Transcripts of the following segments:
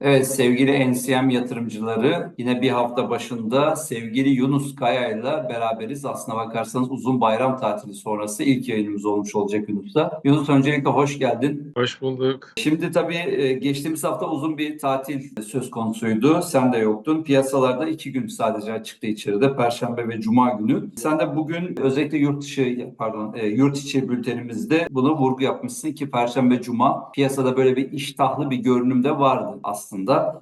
Evet sevgili NCM yatırımcıları yine bir hafta başında sevgili Yunus Kaya ile beraberiz. Aslına bakarsanız uzun bayram tatili sonrası ilk yayınımız olmuş olacak Yunus'la. Yunus öncelikle hoş geldin. Hoş bulduk. Şimdi tabii e, geçtiğimiz hafta uzun bir tatil söz konusuydu. Sen de yoktun. Piyasalarda iki gün sadece açıktı içeride. Perşembe ve Cuma günü. Sen de bugün özellikle yurt dışı pardon e, yurt içi bültenimizde bunu vurgu yapmışsın ki Perşembe Cuma piyasada böyle bir iştahlı bir görünüm de vardı aslında.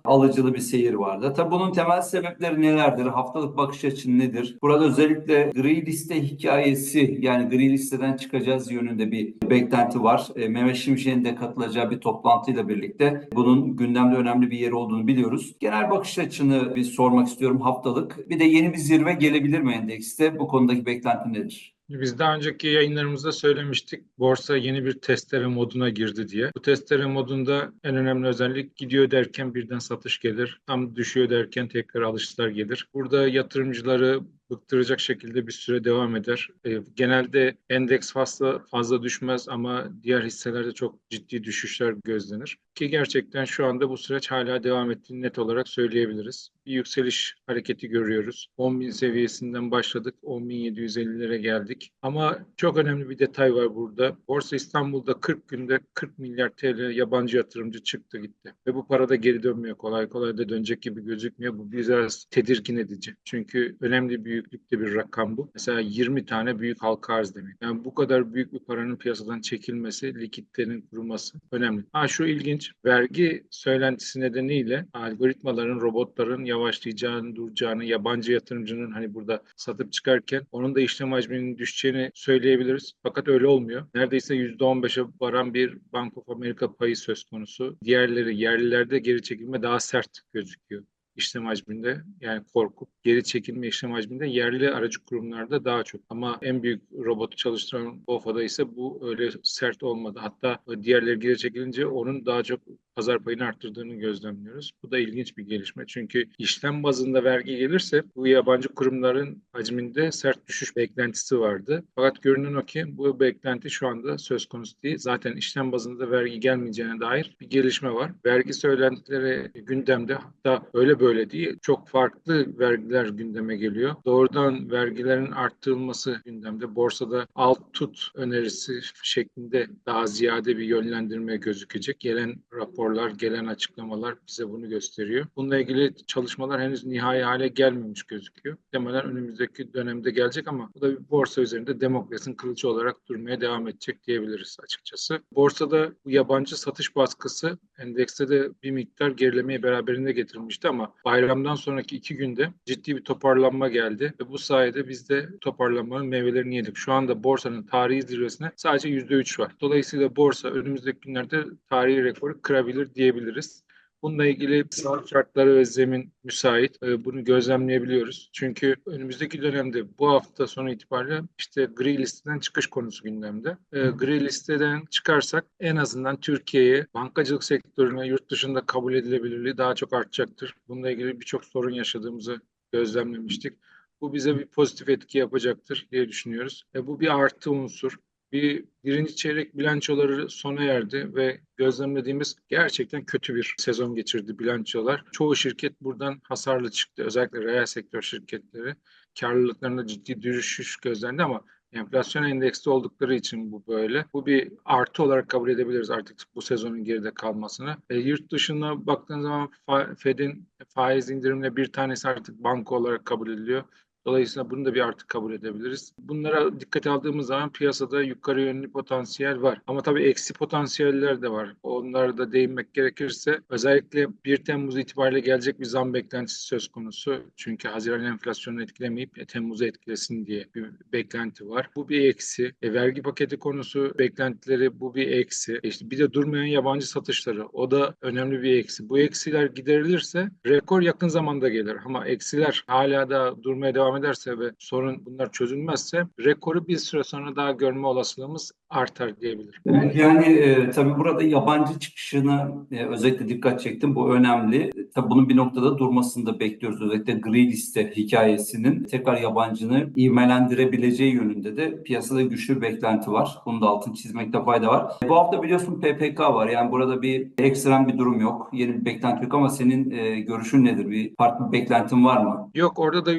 Alıcılı bir seyir vardı. Tabii bunun temel sebepleri nelerdir? Haftalık bakış açın nedir? Burada özellikle gri liste hikayesi yani gri listeden çıkacağız yönünde bir beklenti var. E, Mehmet Şimşek'in de katılacağı bir toplantıyla birlikte bunun gündemde önemli bir yeri olduğunu biliyoruz. Genel bakış açını bir sormak istiyorum haftalık. Bir de yeni bir zirve gelebilir mi endekste? Bu konudaki beklenti nedir? Biz daha önceki yayınlarımızda söylemiştik. Borsa yeni bir testere moduna girdi diye. Bu testere modunda en önemli özellik gidiyor derken birden satış gelir. Tam düşüyor derken tekrar alışlar gelir. Burada yatırımcıları bıktıracak şekilde bir süre devam eder. E, genelde endeks fazla fazla düşmez ama diğer hisselerde çok ciddi düşüşler gözlenir. Ki gerçekten şu anda bu süreç hala devam ettiğini net olarak söyleyebiliriz. Bir yükseliş hareketi görüyoruz. 10.000 seviyesinden başladık. 10.750'lere geldik. Ama çok önemli bir detay var burada. Borsa İstanbul'da 40 günde 40 milyar TL yabancı yatırımcı çıktı gitti. Ve bu para da geri dönmüyor. Kolay kolay da dönecek gibi gözükmüyor. Bu biraz tedirgin edici. Çünkü önemli büyüklükte bir rakam bu. Mesela 20 tane büyük halka arz demek. Yani bu kadar büyük bir paranın piyasadan çekilmesi, likiditenin kuruması önemli. Ha şu ilginç. Vergi söylentisi nedeniyle algoritmaların, robotların yavaşlayacağını, duracağını, yabancı yatırımcının hani burada satıp çıkarken onun da işlem hacminin düşeceğini söyleyebiliriz. Fakat öyle olmuyor. Neredeyse %15'e varan bir Bank of America payı söz konusu. Diğerleri yerlilerde geri çekilme daha sert gözüküyor işlem hacminde yani korkup geri çekilme işlem hacminde yerli aracı kurumlarda daha çok. Ama en büyük robotu çalıştıran BOFA'da ise bu öyle sert olmadı. Hatta diğerleri geri çekilince onun daha çok pazar payını arttırdığını gözlemliyoruz. Bu da ilginç bir gelişme. Çünkü işlem bazında vergi gelirse bu yabancı kurumların hacminde sert düşüş beklentisi vardı. Fakat görünen o ki bu beklenti şu anda söz konusu değil. Zaten işlem bazında vergi gelmeyeceğine dair bir gelişme var. Vergi söylentileri gündemde hatta öyle böyle değil. Çok farklı vergiler gündeme geliyor. Doğrudan vergilerin arttırılması gündemde. Borsada alt tut önerisi şeklinde daha ziyade bir yönlendirme gözükecek. Gelen raporlar, gelen açıklamalar bize bunu gösteriyor. Bununla ilgili çalışmalar henüz nihai hale gelmemiş gözüküyor. Demelen önümüzdeki dönemde gelecek ama bu da bir borsa üzerinde demokrasinin kılıcı olarak durmaya devam edecek diyebiliriz açıkçası. Borsada bu yabancı satış baskısı endekste de bir miktar gerilemeyi beraberinde getirmişti ama bayramdan sonraki iki günde ciddi bir toparlanma geldi ve bu sayede biz de toparlanmanın meyvelerini yedik. Şu anda borsanın tarihi zirvesine sadece %3 var. Dolayısıyla borsa önümüzdeki günlerde tarihi rekoru kırabilir diyebiliriz. Bununla ilgili sağlık şartları ve zemin müsait. Ee, bunu gözlemleyebiliyoruz. Çünkü önümüzdeki dönemde bu hafta sonu itibariyle işte gri listeden çıkış konusu gündemde. Ee, gri listeden çıkarsak en azından Türkiye'ye bankacılık sektörüne yurt dışında kabul edilebilirliği daha çok artacaktır. Bununla ilgili birçok sorun yaşadığımızı gözlemlemiştik. Bu bize bir pozitif etki yapacaktır diye düşünüyoruz. E, bu bir artı unsur bir birinci çeyrek bilançoları sona erdi ve gözlemlediğimiz gerçekten kötü bir sezon geçirdi bilançolar. Çoğu şirket buradan hasarlı çıktı. Özellikle reel sektör şirketleri karlılıklarında ciddi düşüş gözlendi ama enflasyon endeksli oldukları için bu böyle. Bu bir artı olarak kabul edebiliriz artık bu sezonun geride kalmasını. E, yurt dışına baktığın zaman Fed'in faiz indirimle bir tanesi artık banka olarak kabul ediliyor. Dolayısıyla bunu da bir artık kabul edebiliriz. Bunlara dikkate aldığımız zaman piyasada yukarı yönlü potansiyel var. Ama tabii eksi potansiyeller de var. Onlara da değinmek gerekirse özellikle 1 Temmuz itibariyle gelecek bir zam beklentisi söz konusu. Çünkü Haziran enflasyonunu etkilemeyip e, Temmuz'u etkilesin diye bir beklenti var. Bu bir eksi. E, vergi paketi konusu beklentileri bu bir eksi. E işte bir de durmayan yabancı satışları o da önemli bir eksi. Bu eksiler giderilirse rekor yakın zamanda gelir. Ama eksiler hala da durmaya devam devam ederse ve sorun bunlar çözülmezse rekoru bir süre sonra daha görme olasılığımız artar diyebilirim. Yani e, tabii burada yabancı çıkışını e, özellikle dikkat çektim. Bu önemli. E, Tabii bunun bir noktada durmasını da bekliyoruz. Özellikle gri liste hikayesinin tekrar yabancını ivmelendirebileceği yönünde de piyasada güçlü bir beklenti var. Bunu da altını çizmekte fayda var. E, Bu hafta biliyorsun PPK var. Yani burada bir ekstrem bir durum yok. Yeni bir beklenti yok ama senin e, görüşün nedir? Bir farklı bir beklentin var mı? Yok orada da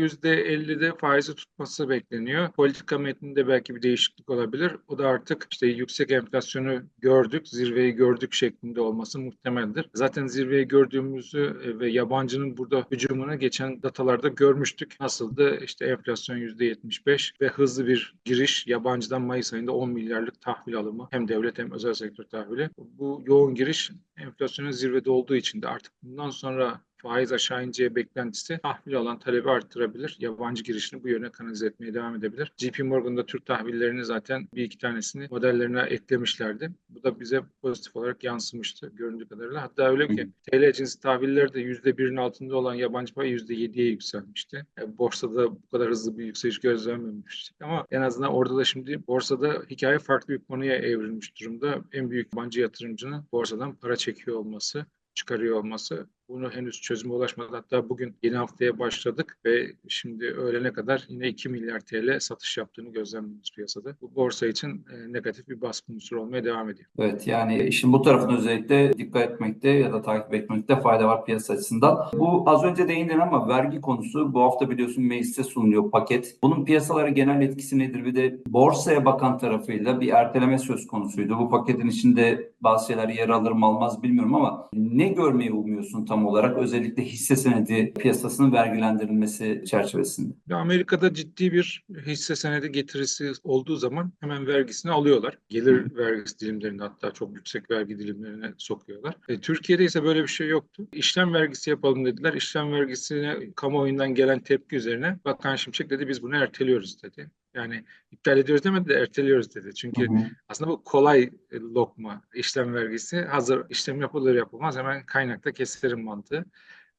%50'de faizi tutması bekleniyor. Politika metninde belki bir değişiklik olabilir. O da artık işte yüksek enflasyonu gördük, zirveyi gördük şeklinde olması muhtemeldir. Zaten zirveyi gördüğümüzü e, ve yabancının burada hücumunu geçen datalarda görmüştük. Nasıldı? İşte enflasyon %75 ve hızlı bir giriş yabancıdan Mayıs ayında 10 milyarlık tahvil alımı hem devlet hem özel sektör tahvili. Bu yoğun giriş enflasyonun zirvede olduğu için de artık bundan sonra faiz aşağı ineceği beklentisi tahvil alan talebi arttırabilir. Yabancı girişini bu yöne kanalize etmeye devam edebilir. JP Morgan'da Türk tahvillerini zaten bir iki tanesini modellerine eklemişlerdi. Bu da bize pozitif olarak yansımıştı göründüğü kadarıyla. Hatta öyle ki TL cinsi tahviller de %1'in altında olan yabancı pay %7'ye yükselmişti. Yani borsada bu kadar hızlı bir yükseliş gözlememiştik ama en azından orada da şimdi borsada hikaye farklı bir konuya evrilmiş durumda. En büyük yabancı yatırımcının borsadan para çekiyor olması çıkarıyor olması. Bunu henüz çözüme ulaşmadı. Hatta bugün yeni haftaya başladık ve şimdi öğlene kadar yine 2 milyar TL satış yaptığını gözlemliyoruz piyasada. Bu borsa için e, negatif bir baskı unsuru olmaya devam ediyor. Evet yani işin bu tarafına özellikle dikkat etmekte ya da takip etmekte fayda var piyasa açısından. Bu az önce değindin ama vergi konusu bu hafta biliyorsun mecliste sunuluyor paket. Bunun piyasalara genel etkisi nedir? Bir de borsaya bakan tarafıyla bir erteleme söz konusuydu. Bu paketin içinde bazı şeyler yer alır mı almaz bilmiyorum ama ne görmeyi umuyorsun tam olarak özellikle hisse senedi piyasasının vergilendirilmesi çerçevesinde? Amerika'da ciddi bir hisse senedi getirisi olduğu zaman hemen vergisini alıyorlar. Gelir vergisi dilimlerinde hatta çok yüksek vergi dilimlerine sokuyorlar. E, Türkiye'de ise böyle bir şey yoktu. İşlem vergisi yapalım dediler. İşlem vergisine kamuoyundan gelen tepki üzerine Bakan Şimşek dedi biz bunu erteliyoruz dedi. Yani iptal ediyoruz demedi de erteliyoruz dedi. Çünkü Hı hı. aslında bu kolay e, lokma işlem vergisi. Hazır işlem yapılır yapılmaz hemen kaynakta keserim mantığı.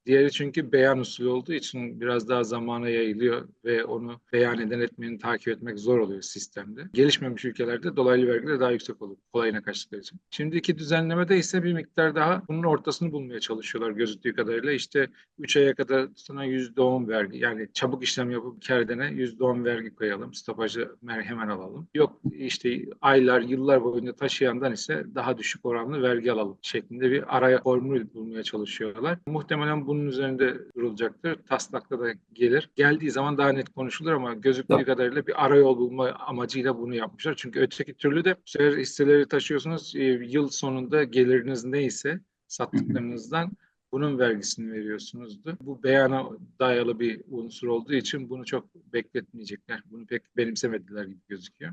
Diğeri çünkü beyan usulü olduğu için biraz daha zamana yayılıyor ve onu beyan eden etmeni takip etmek zor oluyor sistemde. Gelişmemiş ülkelerde dolaylı vergiler daha yüksek oluyor kolayına kaçtıkları için. Şimdiki düzenlemede ise bir miktar daha bunun ortasını bulmaya çalışıyorlar gözüktüğü kadarıyla. İşte 3 aya kadar sana %10 vergi yani çabuk işlem yapıp kar edene %10 vergi koyalım. Stopajı hemen alalım. Yok işte aylar yıllar boyunca taşıyandan ise daha düşük oranlı vergi alalım şeklinde bir araya formül bulmaya çalışıyorlar. Muhtemelen bunun üzerinde durulacaktır. Taslakta da gelir. Geldiği zaman daha net konuşulur ama gözüktüğü Tabii. kadarıyla bir arayol bulma amacıyla bunu yapmışlar. Çünkü öteki türlü de bu hisseleri taşıyorsunuz. e, Yıl sonunda geliriniz neyse sattıklarınızdan bunun vergisini veriyorsunuzdu. Bu beyana dayalı bir unsur olduğu için bunu çok bekletmeyecekler. Bunu pek benimsemediler gibi gözüküyor.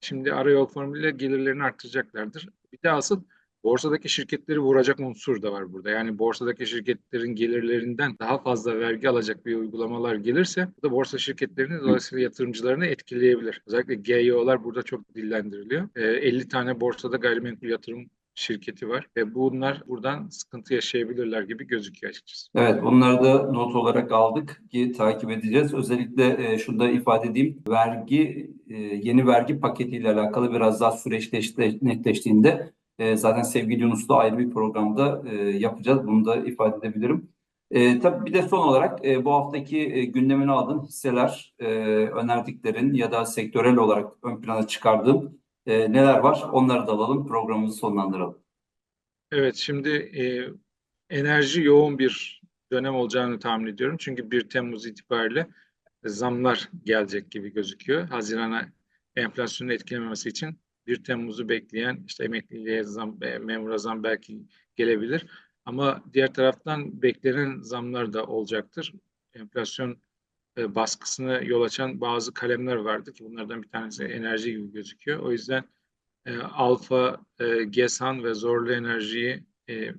Şimdi arayol formülüyle gelirlerini arttıracaklardır. Bir de asıl borsadaki şirketleri vuracak unsur da var burada. Yani borsadaki şirketlerin gelirlerinden daha fazla vergi alacak bir uygulamalar gelirse bu da borsa şirketlerini dolayısıyla yatırımcılarını etkileyebilir. Özellikle GEO'lar burada çok dillendiriliyor. Ee, 50 tane borsada gayrimenkul yatırım şirketi var ve bunlar buradan sıkıntı yaşayabilirler gibi gözüküyor açıkçası. Evet, bunları da not olarak aldık ki takip edeceğiz. Özellikle e, şunu da ifade edeyim. Vergi, e, yeni vergi paketiyle alakalı biraz daha süreçleşti, netleştiğinde e, zaten sevgili Yunus'la ayrı bir programda e, yapacağız. Bunu da ifade edebilirim. E, tabii bir de son olarak e, bu haftaki e, gündemine aldığın hisseler, e, önerdiklerin ya da sektörel olarak ön plana çıkardığın e, neler var? Onları da alalım, programımızı sonlandıralım. Evet, şimdi e, enerji yoğun bir dönem olacağını tahmin ediyorum. Çünkü 1 Temmuz itibariyle zamlar gelecek gibi gözüküyor. Haziran'a enflasyonu etkilememesi için 1 Temmuz'u bekleyen işte emekliliğe zam, e, memura zam belki gelebilir. Ama diğer taraftan beklenen zamlar da olacaktır. Enflasyon e, baskısını yol açan bazı kalemler vardı ki bunlardan bir tanesi enerji gibi gözüküyor. O yüzden e, Alfa, e, Gesan ve Zorlu Enerji'yi e,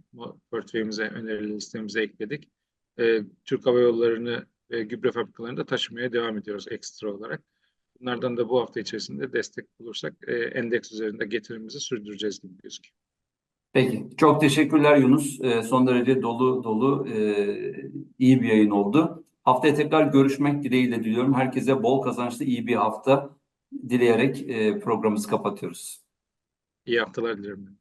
portföyümüze, öneri listemize ekledik. E, Türk Hava Yolları'nı ve gübre fabrikalarını da taşımaya devam ediyoruz ekstra olarak. Bunlardan da bu hafta içerisinde destek bulursak e, endeks üzerinde getirimizi sürdüreceğiz gibi gözüküyor. Peki, çok teşekkürler Yunus. Ee, son derece dolu dolu e, iyi bir yayın oldu. Haftaya tekrar görüşmek dileğiyle diliyorum. Herkese bol kazançlı iyi bir hafta dileyerek e, programımızı kapatıyoruz. İyi haftalar dilerim.